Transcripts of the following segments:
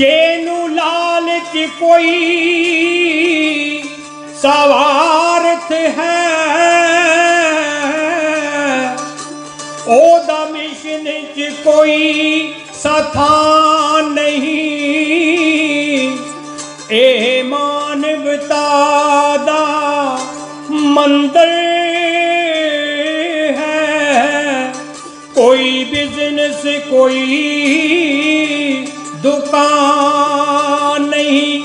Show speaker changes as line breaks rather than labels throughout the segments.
ਜੇ ਨੂੰ ਲਾਲਚ ਕੋਈ ਸਵਾਰਥ ਹੈ। ਉਹਦਾ ਮਿਸ਼ਨ ਚ ਕੋਈ ਸਥਾਨ ਨਹੀਂ। ਇਹ ਮਾਨਵਤਾ ਦਾ ਮੰਦਰ ਹੈ। ਕੋਈ ਬਿਜ਼ਨਸ ਕੋਈ ਦੁਕਾਨ ਨਹੀਂ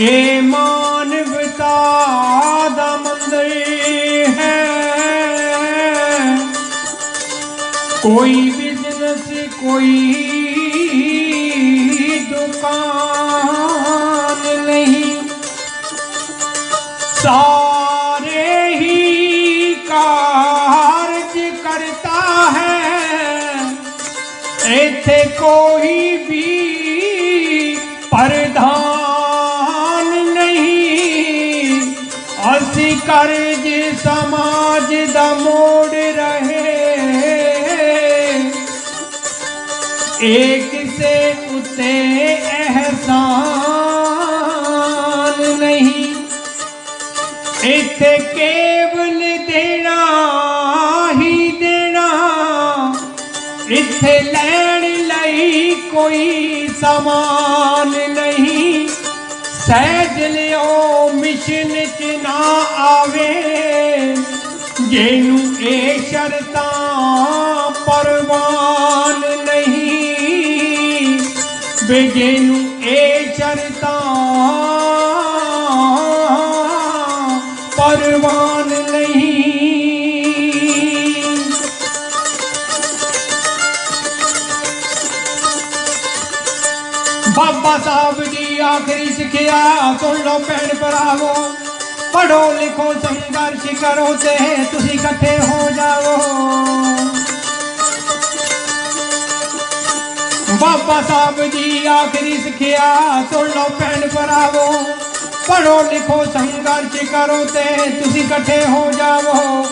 ਇਹ ਮਾਨਵਤਾ ਦਾ ਮੰਦਰ ਹੈ ਕੋਈ ਬਿਜ਼ਨਸ ਕੋਈ ਦੁਕਾਨ ਨਹੀਂ ਸਾਰੇ ਹੀ ਕਾਰਜ ਕਰਤਾ ਹੈ ਇੱਥੇ ਕੋਈ ਵੀ ਪ੍ਰਧਾਨ ਨਹੀਂ। ਅਸੀਂ ਕਰਜ ਸਮਾਜ ਦਾ ਮੋੜ ਰਹੇ। ਇਹ ਕਿਸੇ ਉਤੇ ਅਹਿਸਾਨ ਨਹੀਂ। ਇੱਥੇ ਕੇਵਲ ਦੇਣਾ ਹੀ ਦੇਣਾ। ਇੱਥੇ ਲੈਣ ਲਈ ਕੋਈ ਸਮਾਨ ਸਹਿਜ ਲਿਓ ਮਿਸ਼ਨ ਚ ਨਾ ਆਵੇ। ਜਿਹਨੂੰ ਇਹ ਸ਼ਰਤਾਂ ਪਰਵਾਨ ਨਹੀਂ, ਵੇ ਜਿਹਨੂੰ ਇਹ ਸ਼ਰਤਾਂ ਪਰਵਾਨ ਨਹੀਂ। ਬਾਬਾ ਸਾਹਿਬ ਆਖਰੀ ਸਿੱਖਿਆ ਸੁਣ ਲਓ ਭੈਣ ਭਰਾਵੋ। ਪੜੋ ਲਿਖੋ ਸੰਘਰਸ਼ ਕਰੋ ਤੇ ਤੁਸੀਂ ਇਕੱਠੇ ਹੋ ਜਾਵੋ। ਬਾਬਾ ਸਾਹਿਬ ਜੀ ਆਖਰੀ ਸਿੱਖਿਆ, ਸੁਣ ਲਓ ਭੈਣ ਭਰਾਵੋ। ਪੜੋ ਲਿਖੋ ਸੰਘਰਸ਼ ਕਰੋ ਤੇ ਤੁਸੀਂ ਇਕੱਠੇ ਹੋ ਜਾਵੋ।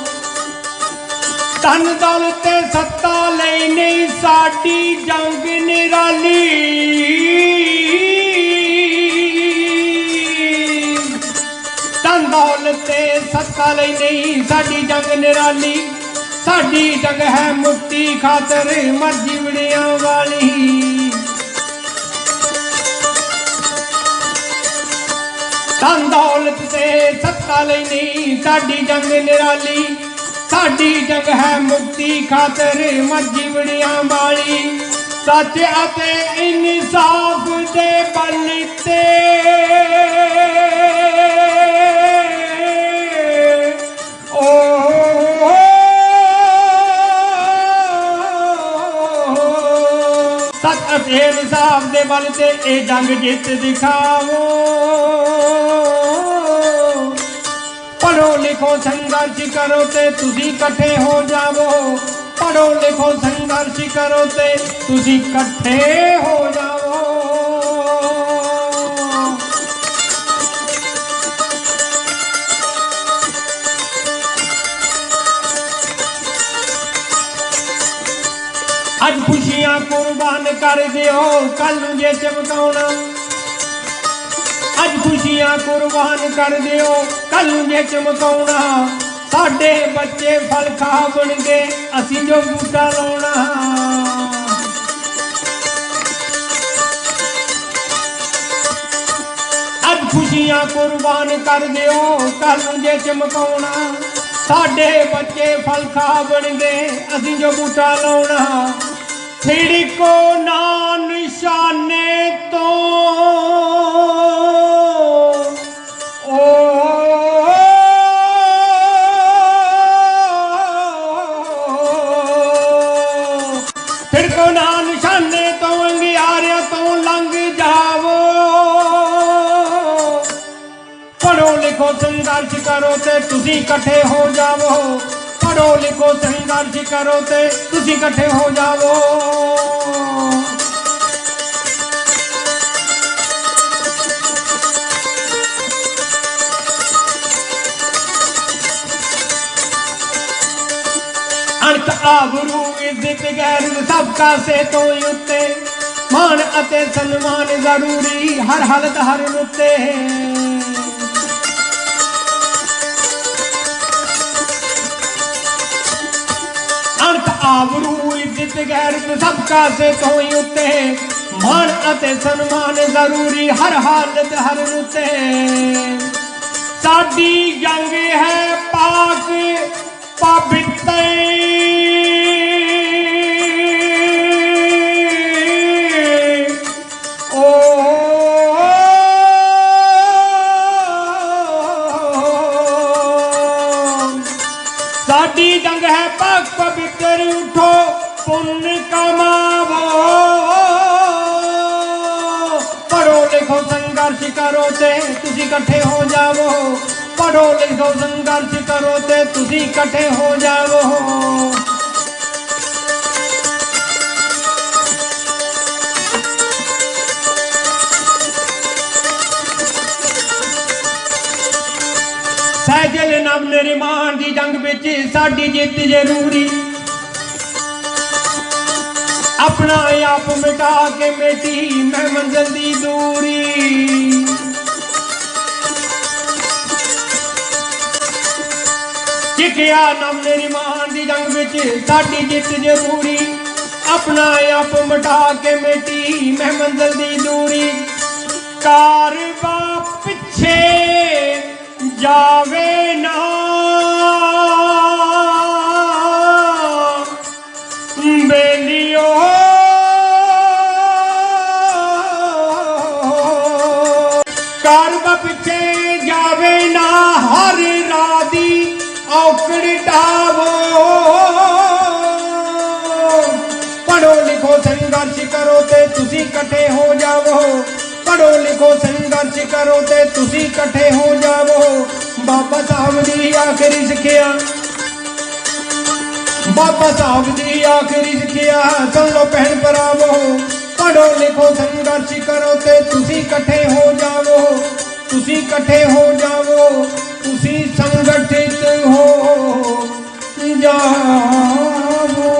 ਤਨ ਦਲ ਤੇ ਸੱਤਾ ਲਈ ਨਹੀਂ, ਸਾਡੀ ਜੰਗ ਨਿਰਾਲੀ। ਧਨ ਦੌਲਤ ਤੇ ਸੱਤਾ ਲਈ ਨਹੀਂ, ਸਾਡੀ ਜੰਗ ਨਿਰਾਲੀ। ਸਾਡੀ ਜੰਗ ਹੈ ਮੁਕਤੀ ਖਾਤਰ ਮਰ ਜੀਵੜਿਆਂ ਵਾਲੀ। ਧਨ ਦੌਲਤ ਤੇ ਸੱਤਾ ਲਈ ਨਹੀਂ, ਸਾਡੀ ਜੰਗ ਨਿਰਾਲੀ। ਸਾਡੀ ਜੰਗ ਹੈ ਮੁਕਤੀ ਖਾਤਰ ਮਰ ਜੀਵੜਿਆਂ ਵਾਲੀ। ਸੱਚ ਅਤੇ ਇਨਸਾਫ ਦੇ ਬਲ ਤੇ ਸੱਚ ਅਤੇ ਦੇ ਬਲ ਤੇ ਇਹ ਜੰਗ ਜਿੱਤ ਦਿਖਾਵੋ ਪੜੋ ਲਿਖੋ ਸੰਘਰਸ਼ ਕਰੋ ਤੇ ਤੁਸੀਂ ਇਕੱਠੇ ਹੋ ਜਾਵੋ। ਪੜੋ ਲਿਖੋ ਸੰਘਰਸ਼ ਕਰੋ ਤੇ ਤੁਸੀਂ ਇਕੱਠੇ ਹੋ ਜਾਵੋ। ਕੁਰਬਾਨ ਕਰ ਦਿਓ ਕੱਲ ਨੂੰ ਜੇ ਚਮਕਾਉਣਾ। ਅੱਜ ਖੁਸ਼ੀਆਂ ਕੁਰਬਾਨ ਕਰ ਦਿਓ, ਕੱਲ ਨੂੰ ਜੇ ਚਮਕਾਉਣਾ। ਸਾਡੇ ਬੱਚੇ ਫਲ ਖਾ ਬਣਗੇ ਅਸੀਂ ਜੋ ਬੂਟਾ ਲਾਉਣਾ। ਅੱਜ ਖੁਸ਼ੀਆਂ ਕੁਰਬਾਨ ਕਰ ਦਿਓ, ਕੱਲ ਨੂੰ ਜੇ ਚਮਕਾਉਣਾ। ਸਾਡੇ ਬੱਚੇ ਫਲ ਖਾ ਬਣਗੇ ਅਸੀਂ ਜੋ ਬੂਟਾ ਲਾਉਣਾ। ਛਿੜਕੋ ਨਾ ਨਿਸ਼ਾਨੇ ਤੋਂ। ਓ ਛਿੜਕੋ ਨਾ ਨਿਸ਼ਾਨੇ ਤੋਂ ਅੰਗਿਆਰਿਆਂ ਤੋਂ ਲੰਘ ਜਾਵੋ। ਪੜੋ ਲਿਖੋ ਸੰਘਰਸ਼ ਕਰੋ ਤੇ ਤੁਸੀਂ ਇਕੱਠੇ ਹੋ ਜਾਵੋ। ਪੜੋ ਲਿਖੋ ਸੰਘਰਸ਼ ਕਰੋ ਤੇ ਤੁਸੀਂ ਇਕੱਠੇ ਹੋ ਜਾਵੋ। ਅਣਖ ਆਬਰੂ ਇੱਜ਼ਤ ਗੈਰ ਸਭ ਕਾਸੇ ਤੋਂ ਉੱਤੇ। ਮਾਣ ਅਤੇ ਸਨਮਾਨ ਜ਼ਰੂਰੀ, ਹਰ ਹਾਲਤ ਹਰ ਰੁੱਤੇ ਅੰਤ ਆਬਰੂ ਇੱਜ਼ਤ ਗੈਰਤ ਸਭ ਕਾਸੇ ਤੋਂ ਹੀ ਉੱਤੇ। ਮਾਣ ਅਤੇ ਸਨਮਾਨ ਜ਼ਰੂਰੀ, ਹਰ ਹਾਲਤ ਹਰ ਰੁੱਤੇ ਸਾਡੀ ਜੰਗ ਹੈ ਪਾਕ, ਪਵਿੱਤਰ ਸਾਡੀ ਜੰਗ ਹੈ ਭਗਤ ਪਵਿੱਤਰ, ਉਠੋ ਪੁੰਨ ਕਮਾਵੋ। ਪੜੋ ਲਿਖੋ ਸੰਘਰਸ਼ ਕਰੋ ਤੇ ਤੁਸੀਂ ਇਕੱਠੇ ਹੋ ਜਾਵੋ। ਪੜੋ ਲਿਖੋ ਸੰਘਰਸ਼ ਕਰੋ ਤੇ ਤੁਸੀਂ ਇਕੱਠੇ ਹੋ ਜਾਵੋ। ਸਹਿਜਲ ਨਵ ਨਿਰਮਾਣ ਦੀ ਜੰਗ ਵਿੱਚ ਸਾਡੀ ਜਿੱਤ ਜ਼ਰੂਰੀ ਆਪਣਾ ਆਪ ਮਿਟਾ ਕੇ ਮੇਟੀ, ਮੈਂ ਮੰਜ਼ਲ ਦੀ ਦੂਰੀ। ਜਿਕਿਆ ਨਵ ਨਿਰਮਾਣ ਦੀ ਜੰਗ ਵਿੱਚ ਸਾਡੀ ਜਿੱਤ ਜ਼ਰੂਰੀ ਆਪਣਾ ਆਪ ਮਿਟਾ ਕੇ ਮੇਟੀ, ਮੈਂ ਮੰਜ਼ਲ ਦੀ ਦੂਰੀ। ਕਾਰਵਾ ਪਿੱਛੇ ਜਾਵੇ ਨਾ। ਬੇਲੀਓ। ਕਾਰਵਾ ਪਿੱਛੇ ਜਾਵੇ ਨਾ, ਹਰ ਰਾਦੀ ਔਕੜ ਢਾਵੋ। ਪੜੋ ਲਿਖੋ ਸੰਘਰਸ਼ ਕਰੋ ਤੇ ਤੁਸੀਂ ਇਕੱਠੇ ਹੋ ਜਾਵੋ। ਪੜੋ ਲਿਖੋ ਖਰਚ ਕਰੋ ਤੇ ਤੁਸੀਂ ਇਕੱਠੇ ਹੋ ਜਾਵੋ। ਬਾਬਾ ਸਾਹਿਬ ਦੀ ਆਖਰੀ ਸਿੱਖਿਆ। ਬਾਬਾ ਸਾਹਿਬ ਦੀ ਆਖਰੀ ਸਿੱਖਿਆ। ਸੁਣ ਲੋ ਭੈਣ ਭਰਾਵੋ ਪੜੋ ਲਿਖੋ, ਸੰਘਰਸ਼ ਕਰੋ ਤੇ ਤੁਸੀਂ ਇਕੱਠੇ ਹੋ ਜਾਵੋ। ਤੁਸੀਂ ਇਕੱਠੇ ਹੋ ਜਾਵੋ, ਤੁਸੀਂ ਸੰਗਠਿਤ ਹੋ ਜਾਵੋ।